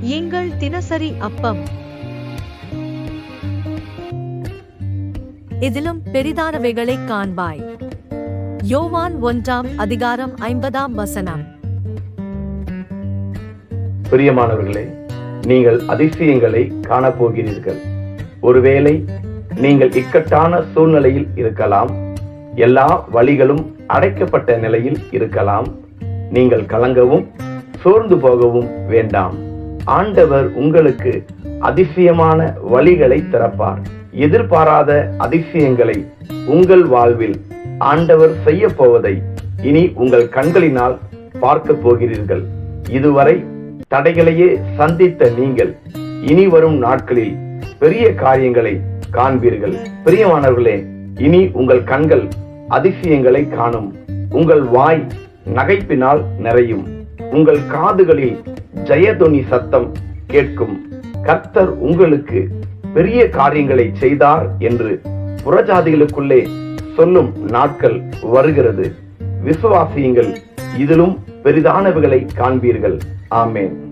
எங்கள் தினசரி அப்பம். இதிலும் பெரிதானவைகளைக் காண்பாய். யோவான் ஒன்றாம் அதிகாரம் ஐம்பதாம் வசனம். பிரியமானவர்களே நீங்கள் அதிசயங்களை காணப்போகிறீர்கள். ஒருவேளை நீங்கள் இக்கட்டான சூழ்நிலையில் இருக்கலாம் எல்லா வழிகளும் அடைக்கப்பட்ட நிலையில் இருக்கலாம் நீங்கள் கலங்கவும் சோர்ந்து போகவும் வேண்டாம். ஆண்டவர் உங்களுக்கு அதிசயமான வழிகளை திறப்பார். எதிர்பாராத அதிசயங்களை உங்கள் வாழ்வில் ஆண்டவர் செய்ய போவதை இனி உங்கள் கண்களினால் பார்க்க போகிறீர்கள். இதுவரை தடைகளையே சந்தித்த நீங்கள் இனி வரும் நாட்களில் பெரிய காரியங்களை காண்பீர்கள். பிரியமானவர்களே இனி உங்கள் கண்கள் அதிசயங்களை காணும். உங்கள் வாய் நகைப்பினால் நிறையும். உங்கள் காதுகளில் ஜெயதுனி சத்தம் கேட்கும். கர்த்தர் உங்களுக்கு பெரிய காரியங்களை செய்தார் என்று புறஜாதிகளுக்குள்ளே சொல்லும் நாட்கள் வருகிறது. விசுவாசியுங்கள் இதிலும் பெரிதானவைகளை காண்பீர்கள். ஆமேன்.